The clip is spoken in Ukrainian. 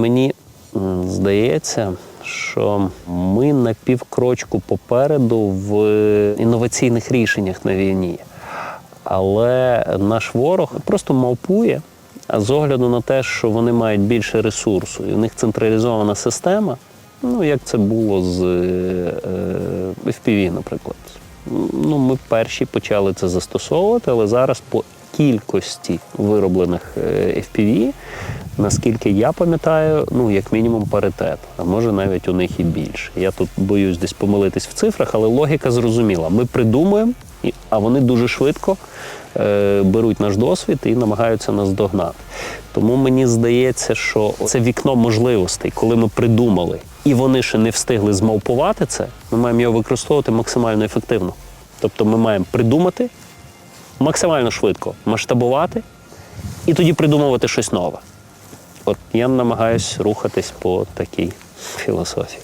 Мені здається, що ми на півкрочку попереду в інноваційних рішеннях на війні. Але наш ворог просто мавпує, а з огляду на те, що вони мають більше ресурсу, і в них централізована система, ну як це було з е, FPV, наприклад. Ну, ми перші почали це застосовувати, але зараз по кількості вироблених е, FPV, наскільки я пам'ятаю, ну як мінімум паритет, а може навіть у них і більше. Я тут боюсь десь помилитись в цифрах, але логіка зрозуміла. Ми придумуємо, а вони дуже швидко е, беруть наш досвід і намагаються нас догнати. Тому мені здається, що це вікно можливостей, коли ми придумали, і вони ще не встигли змавпувати це, ми маємо його використовувати максимально ефективно. Тобто ми маємо придумати максимально швидко, масштабувати і тоді придумувати щось нове. От я намагаюсь рухатись по такій філософії.